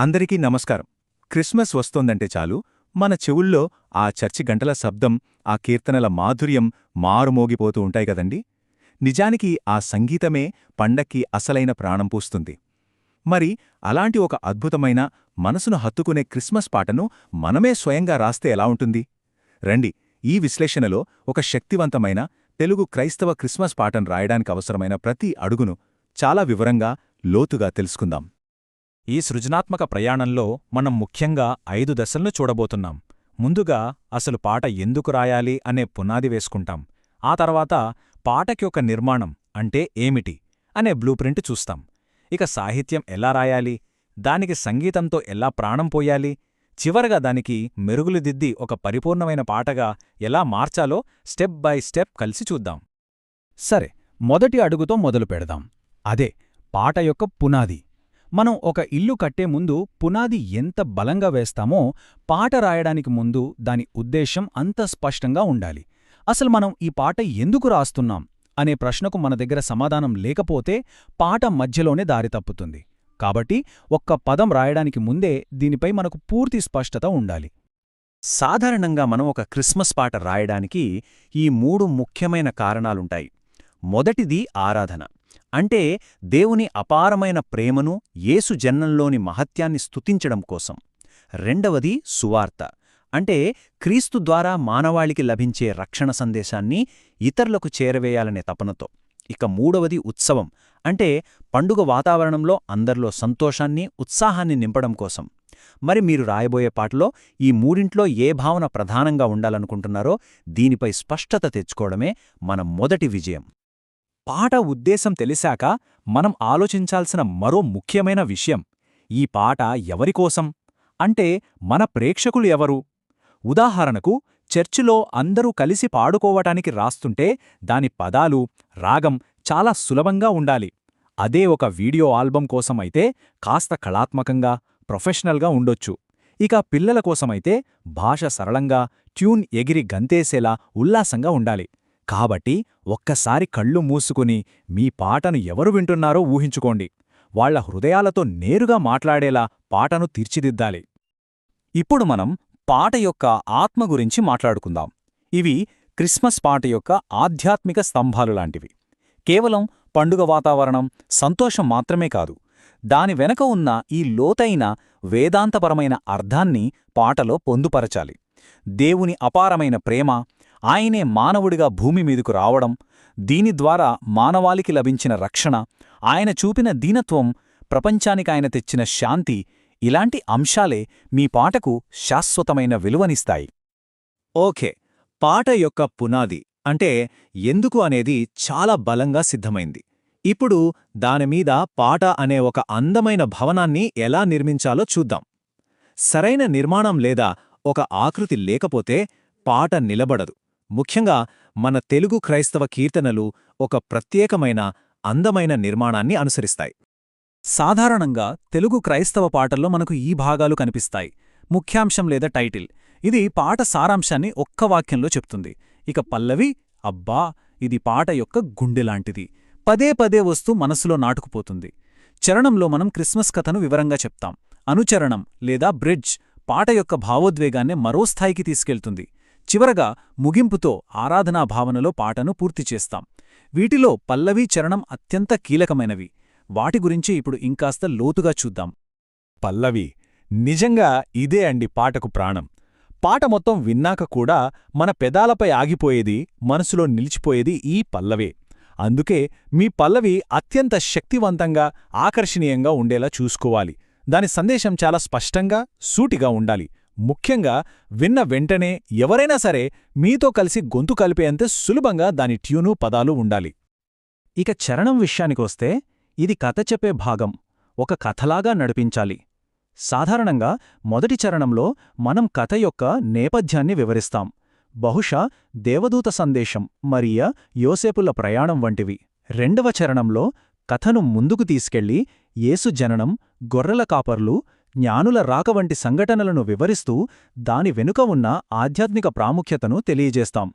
అందరికీ నమస్కారం. క్రిస్మస్ వస్తోందంటే చాలు. మన చెవుల్లో ఆ చర్చి గంటల శబ్దం ఆ కీర్తనల మాధుర్యం మారుమోగిపోతూ ఉంటాయి కదండి? నిజానికి ఆ సంగీతమే పండక్కి అసలైన ప్రాణం పూస్తుంది. మరి అలాంటి ఒక అద్భుతమైన మనసును హత్తుకునే క్రిస్మస్ పాటను మనమే స్వయంగా రాస్తే ఎలా ఉంటుంది? రండి ఈ విశ్లేషణలో ఒక శక్తివంతమైన తెలుగు క్రైస్తవ క్రిస్మస్ పాటను రాయడానికి అవసరమైన ప్రతి అడుగును చాలా వివరంగా లోతుగా తెలుసుకుందాం. ఈ సృజనాత్మక ప్రయాణంలో మనం ముఖ్యంగా ఐదు దశలను చూడబోతున్నాం. ముందుగా అసలు పాట ఎందుకు రాయాలి అనే పునాది వేసుకుంటాం. ఆ తర్వాత పాటకి ఒక నిర్మాణం అంటే ఏమిటి అనే బ్లూప్రింట్ చూస్తాం. ఇక సాహిత్యం ఎలా రాయాలి దానికి సంగీతంతో ఎలా ప్రాణం పోయాలి చివరగా దానికి మెరుగులు దిద్ది ఒక పరిపూర్ణమైన పాటగా ఎలా మార్చాలో స్టెప్ బై స్టెప్ కలిసి చూద్దాం. సరే మొదటి అడుగుతో మొదలు పెడదాం. అదే పాట యొక్క పునాది. మనం ఒక ఇల్లు కట్టే ముందు పునాది ఎంత బలంగా వేస్తామో పాట రాయడానికి ముందు దాని ఉద్దేశం అంత స్పష్టంగా ఉండాలి. అసలు మనం ఈ పాట ఎందుకు రాస్తున్నాం? అనే ప్రశ్నకు మన దగ్గర సమాధానం లేకపోతే పాట మధ్యలోనే దారి తప్పుతుంది. కాబట్టి ఒక్క పదం రాయడానికి ముందే దీనిపై మనకు పూర్తి స్పష్టత ఉండాలి. సాధారణంగా మనం ఒక క్రిస్మస్ పాట రాయడానికి ఈ మూడు ముఖ్యమైన కారణాలుంటాయి. మొదటిది ఆరాధన. అంటే దేవుని అపారమైన ప్రేమను యేసు జన్నంలోని మహత్యాన్ని స్తుతించడం కోసం. రెండవది సువార్త. అంటే క్రీస్తు ద్వారా మానవాళికి లభించే రక్షణ సందేశాన్ని ఇతరులకు చేరవేయాలనే తపనతో. ఇక మూడవది ఉత్సవం. అంటే పండుగ వాతావరణంలో అందరిలో సంతోషాన్ని ఉత్సాహాన్ని నింపడం కోసం. మరి మీరు రాయబోయే పాటలో ఈ మూడింట్లో ఏ భావన ప్రధానంగా ఉండాలనుకుంటున్నారో దీనిపై స్పష్టత తెచ్చుకోవడమే మన మొదటి విజయం. పాట ఉద్దేశం తెలిసాక మనం ఆలోచించాల్సిన మరో ముఖ్యమైన విషయం ఈ పాట ఎవరికోసం అంటే మన ప్రేక్షకులు ఎవరు? ఉదాహరణకు చర్చిలో అందరూ కలిసి పాడుకోవటానికి రాస్తుంటే దాని పదాలు రాగం చాలా సులభంగా ఉండాలి. అదే ఒక వీడియో ఆల్బం కోసమైతే కాస్త కళాత్మకంగా ప్రొఫెషనల్గా ఉండొచ్చు. ఇక పిల్లల కోసమైతే భాష సరళంగా ట్యూన్ ఎగిరి గంతేసేలా ఉల్లాసంగా ఉండాలి. కాబట్టి ఒక్కసారి కళ్ళు మూసుకుని మీ పాటను ఎవరు వింటున్నారో ఊహించుకోండి. వాళ్ళ హృదయాలతో నేరుగా మాట్లాడేలా పాటను తీర్చిదిద్దాలి. ఇప్పుడు మనం పాట యొక్క ఆత్మ గురించి మాట్లాడుకుందాం. ఇవి క్రిస్మస్ పాట యొక్క ఆధ్యాత్మిక స్తంభాలు లాంటివి. కేవలం పండుగ వాతావరణం సంతోషం మాత్రమే కాదు. దాని వెనక ఉన్న ఈ లోతైన వేదాంతపరమైన అర్థాన్ని పాటలో పొందుపరచాలి. దేవుని అపారమైన ప్రేమ ఆయనే మానవుడిగా భూమి మీదకు రావడం దీని ద్వారా మానవాళికి లభించిన రక్షణ ఆయన చూపిన దీనత్వం ప్రపంచానికాయన తెచ్చిన శాంతి ఇలాంటి అంశాలే మీ పాటకు శాశ్వతమైన విలువనిస్తాయి. ఓకే పాట యొక్క పునాది అంటే ఎందుకు అనేది చాలా బలంగా సిద్ధమైంది. ఇప్పుడు దానిమీద పాట అనే ఒక అందమైన భవనాన్ని ఎలా నిర్మించాలో చూద్దాం. సరైన నిర్మాణం లేదా ఒక ఆకృతి లేకపోతే పాట నిలబడదు. ముఖ్యంగా మన తెలుగు క్రైస్తవ కీర్తనలు ఒక ప్రత్యేకమైన అందమైన నిర్మాణాన్ని అనుసరిస్తాయి. సాధారణంగా తెలుగు క్రైస్తవ పాటల్లో మనకు ఈ భాగాలు కనిపిస్తాయి. ముఖ్యాంశం లేదా టైటిల్. ఇది పాట సారాంశాన్ని ఒక్క వాక్యంలో చెప్తుంది. ఇక పల్లవి అబ్బా ఇది పాట యొక్క గుండెలాంటిది పదే పదే వస్తూ మనసులో నాటుకుపోతుంది. చరణంలో మనం క్రిస్మస్ కథను వివరంగా చెప్తాం. అనుచరణం లేదా బ్రిడ్జ్ పాట యొక్క భావోద్వేగాన్ని మరో స్థాయికి తీసుకెళ్తుంది. చివరగా ముగింపుతో ఆరాధనా భావనలో పాటను పూర్తి చేస్తాం. వీటిలో పల్లవీ చరణం అత్యంత కీలకమైనవి. వాటి గురించి ఇప్పుడు ఇంకాస్త లోతుగా చూద్దాం. పల్లవి నిజంగా ఇదే అండి పాటకు ప్రాణం. పాట మొత్తం విన్నాక కూడా మన పెదాలపై ఆగిపోయేది మనసులో నిలిచిపోయేది ఈ పల్లవే. అందుకే మీ పల్లవి అత్యంత శక్తివంతంగా ఆకర్షణీయంగా ఉండేలా చూసుకోవాలి. దాని సందేశం చాలా స్పష్టంగా సూటిగా ఉండాలి. ముఖ్యంగా విన్న వెంటనే ఎవరైనా సరే మీతో కలిసి గొంతు కలిపేంత సులభంగా దాని ట్యూను పదాలు ఉండాలి. ఇక చరణం విషయానికొస్తే ఇది కథ చెప్పే భాగం ఒక కథలాగా నడిపించాలి. సాధారణంగా మొదటి చరణంలో మనం కథ యొక్క నేపథ్యాన్ని వివరిస్తాం. బహుశా దేవదూత సందేశం మరియ యోసేపుల ప్రయాణం వంటివి. రెండవ చరణంలో కథను ముందుకు తీసుకెళ్ళి యేసు జననం గొర్రెల కాపర్లు జ్ఞానుల రాక వంటి సంఘటనలను వివరిస్తూ దాని వెనుక ఉన్న ఆధ్యాత్మిక ప్రాముఖ్యతను తెలియజేస్తాం.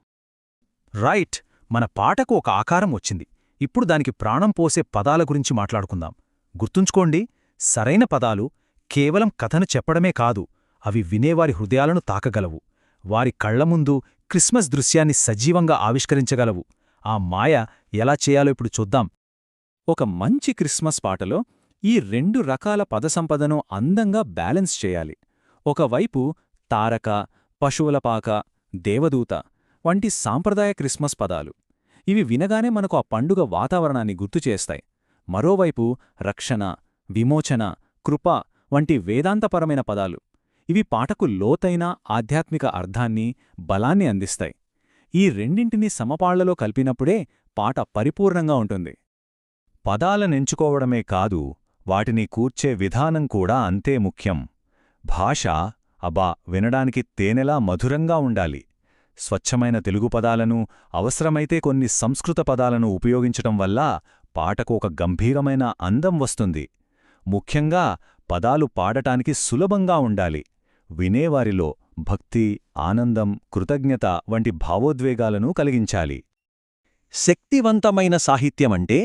రైట్ మన పాటకు ఒక ఆకారం వచ్చింది. ఇప్పుడు దానికి ప్రాణం పోసే పదాల గురించి మాట్లాడుకుందాం. గుర్తుంచుకోండి సరైన పదాలు కేవలం కథను చెప్పడమే కాదు అవి వినేవారి హృదయాలను తాకగలవు. వారి కళ్ళ ముందు క్రిస్మస్ దృశ్యాన్ని సజీవంగా ఆవిష్కరించగలవు. ఆ మాయ ఎలా చేయాలో ఇప్పుడు చూద్దాం. ఒక మంచి క్రిస్మస్ పాటలో ఈ రెండు రకాల పదసంపదను అందంగా బ్యాలెన్స్ చేయాలి. ఒకవైపు తారక పశువులపాక దేవదూత వంటి సాంప్రదాయ క్రిస్మస్ పదాలు. ఇవి వినగానే మనకు ఆ పండుగ వాతావరణాన్ని గుర్తుచేస్తాయి మరోవైపు రక్షణ విమోచన కృప వంటి వేదాంతపరమైన పదాలు. ఇవి పాటకు లోతైన ఆధ్యాత్మిక అర్థాన్ని బలాన్ని అందిస్తాయి. ఈ రెండింటినీ సమపాళ్ళలో కలిపినప్పుడే పాట పరిపూర్ణంగా ఉంటుంది. పదాలనెంచుకోవడమే కాదు వాటిని కూర్చే విధానం కూడా అంతే ముఖ్యం. భాష అబా వినడానికి తేనెలా మధురంగా ఉండాలి. స్వచ్ఛమైన తెలుగు పదాలను అవసరమైతే కొన్ని సంస్కృత పదాలను ఉపయోగించటం వల్ల పాటకు ఒక గంభీరమైన అందం వస్తుంది. ముఖ్యంగా పదాలు పాడటానికి సులభంగా ఉండాలి. వినేవారిలో భక్తి ఆనందం కృతజ్ఞత వంటి భావోద్వేగాలను కలిగించాలి. శక్తివంతమైన సాహిత్యమంటే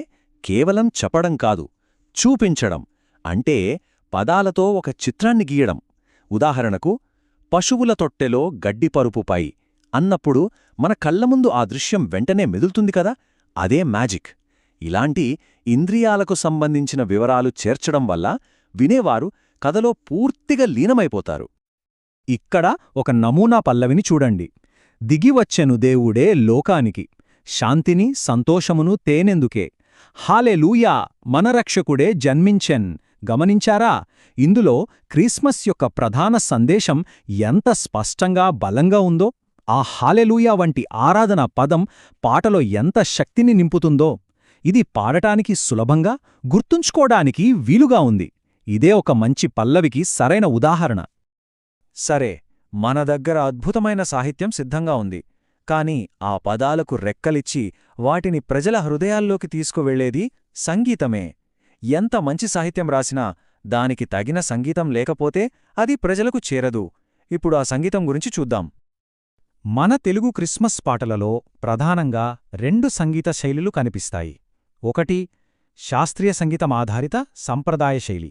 కేవలం చెప్పడం కాదు. చూపించడం అంటే పదాలతో ఒక చిత్రాన్ని గీయడం. ఉదాహరణకు పశువుల తొట్టెలో గడ్డిపరుపుపై అన్నప్పుడు మన కళ్ళ ముందు ఆ దృశ్యం వెంటనే మెదులుతుంది కదా? అదే మ్యాజిక్. ఇలాంటి ఇంద్రియాలకు సంబంధించిన వివరాలు చేర్చడం వల్ల వినేవారు కథలో పూర్తిగా లీనమైపోతారు. ఇక్కడ ఒక నమూనా పల్లవిని చూడండి. దిగివచ్చెను దేవుడే లోకానికి. శాంతిని సంతోషమును తేనెందుకే? హాలెలూయా మన రక్షకుడే జన్మించెన్. గమనించారా? ఇందులో క్రిస్మస్ యొక్క ప్రధాన సందేశం ఎంత స్పష్టంగా బలంగా ఉందో ఆ హాలెలూయా వంటి ఆరాధన పదం పాటలో ఎంత శక్తిని నింపుతుందో. ఇది పాడటానికి సులభంగా గుర్తుంచుకోడానికి వీలుగా ఉంది. ఇదే ఒక మంచి పల్లవికి సరైన ఉదాహరణ. సరే మన దగ్గర అద్భుతమైన సాహిత్యం సిద్ధంగా ఉంది. కాని ఆ పదాలకు రెక్కలిచ్చి వాటిని ప్రజల హృదయాల్లోకి తీసుకువెళ్ళేది సంగీతమే. ఎంత మంచి సాహిత్యం రాసినా దానికి తగిన సంగీతం లేకపోతే అది ప్రజలకు చేరదు. ఇప్పుడు ఆ సంగీతం గురించి చూద్దాం. మన తెలుగు క్రిస్మస్ పాటలలో ప్రధానంగా రెండు సంగీత శైలులు కనిపిస్తాయి. ఒకటి శాస్త్రీయ సంగీతం ఆధారిత సంప్రదాయ శైలి.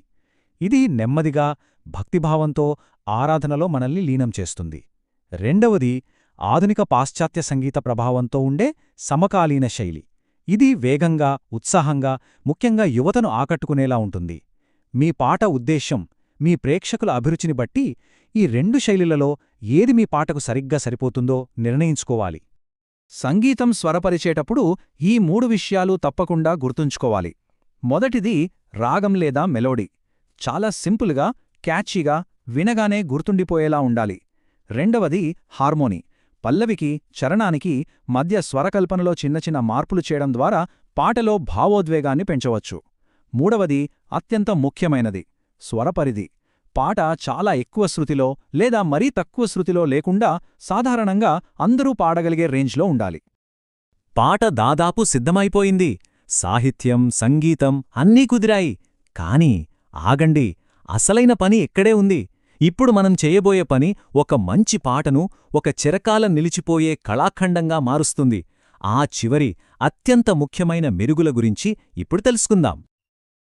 ఇది నెమ్మదిగా భక్తిభావంతో ఆరాధనలో మనల్ని లీనం చేస్తుంది. రెండవది ఆధునిక పాశ్చాత్య సంగీత ప్రభావంతో ఉండే సమకాలీన శైలి. ఇది వేగంగా ఉత్సాహంగా ముఖ్యంగా యువతను ఆకట్టుకునేలా ఉంటుంది. మీ పాట ఉద్దేశ్యం మీ ప్రేక్షకుల అభిరుచిని బట్టి ఈ రెండు శైలిలలో ఏది మీ పాటకు సరిగ్గా సరిపోతుందో నిర్ణయించుకోవాలి. సంగీతం స్వరపరిచేటప్పుడు ఈ మూడు విషయాలు తప్పకుండా గుర్తుంచుకోవాలి. మొదటిది రాగం లేదా మెలోడీ. చాలా సింపుల్గా క్యాచీగా వినగానే గుర్తుండిపోయేలా ఉండాలి. రెండవది హార్మోనీ. పల్లవికి చరణానికి మధ్య స్వరకల్పనలో చిన్న చిన్న మార్పులు చేయడం ద్వారా పాటలో భావోద్వేగాన్ని పెంచవచ్చు. మూడవది అత్యంత ముఖ్యమైనది స్వరపరిధి. పాట చాలా ఎక్కువ శృతిలో లేదా మరీ తక్కువ శృతిలో లేకుండా సాధారణంగా అందరూ పాడగలిగే రేంజ్లో ఉండాలి. పాట దాదాపు సిద్ధమైపోయింది. సాహిత్యం సంగీతం అన్నీ కుదిరాయి. కాని ఆగండి అసలైన పని ఎక్కడే ఉంది. ఇప్పుడు మనం చేయబోయే పని ఒక మంచి పాటను ఒక చిరకాలం నిలిచిపోయే కళాఖండంగా మారుస్తుంది. ఆ చివరి అత్యంత ముఖ్యమైన మెరుగుల గురించి ఇప్పుడు తెలుసుకుందాం.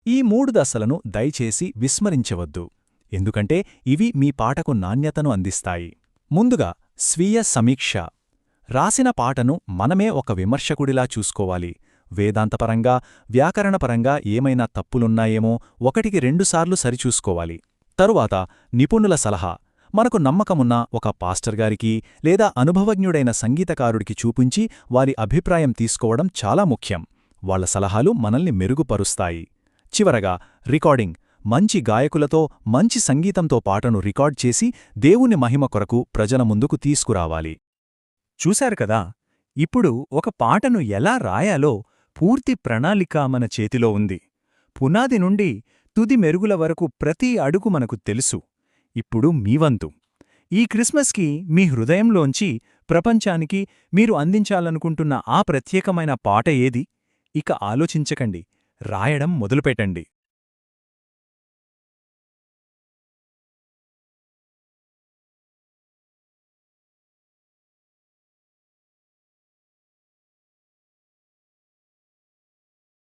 ఈ మూడు దశలను దయచేసి విస్మరించవద్దు. ఎందుకంటే ఇవి మీ పాటకు నాణ్యతను అందిస్తాయి. ముందుగా స్వీయ సమీక్ష. రాసిన పాటను మనమే ఒక విమర్శకుడిలా చూసుకోవాలి. వేదాంతపరంగా వ్యాకరణపరంగా ఏమైనా తప్పులున్నాయేమో ఒకటికి రెండుసార్లు సరిచూసుకోవాలి. తరువాత నిపుణుల సలహా. మనకు నమ్మకమున్న ఒక పాస్టర్గారికి లేదా అనుభవజ్ఞుడైన సంగీతకారుడికి చూపించి వారి అభిప్రాయం తీసుకోవడం చాలా ముఖ్యం. వాళ్ళ సలహాలు మనల్ని మెరుగుపరుస్తాయి. చివరగా రికార్డింగ్. మంచి గాయకులతో మంచి సంగీతంతో పాటను రికార్డ్ చేసి దేవుని మహిమ కొరకు ప్రజల ముందుకు తీసుకురావాలి. చూశారు కదా? ఇప్పుడు ఒక పాటను ఎలా రాయాలో పూర్తి ప్రణాళిక మన చేతిలో ఉంది. పునాది నుండి తుది మెరుగుల వరకు ప్రతి అడుగు మనకు తెలుసు. ఇప్పుడు మీవంతు ఈ క్రిస్మస్కి మీ హృదయంలోంచి ప్రపంచానికి మీరు అందించాలనుకుంటున్న ఆ ప్రత్యేకమైన పాట ఏది? ఇక ఆలోచించకండి. రాయడం మొదలుపెట్టండి.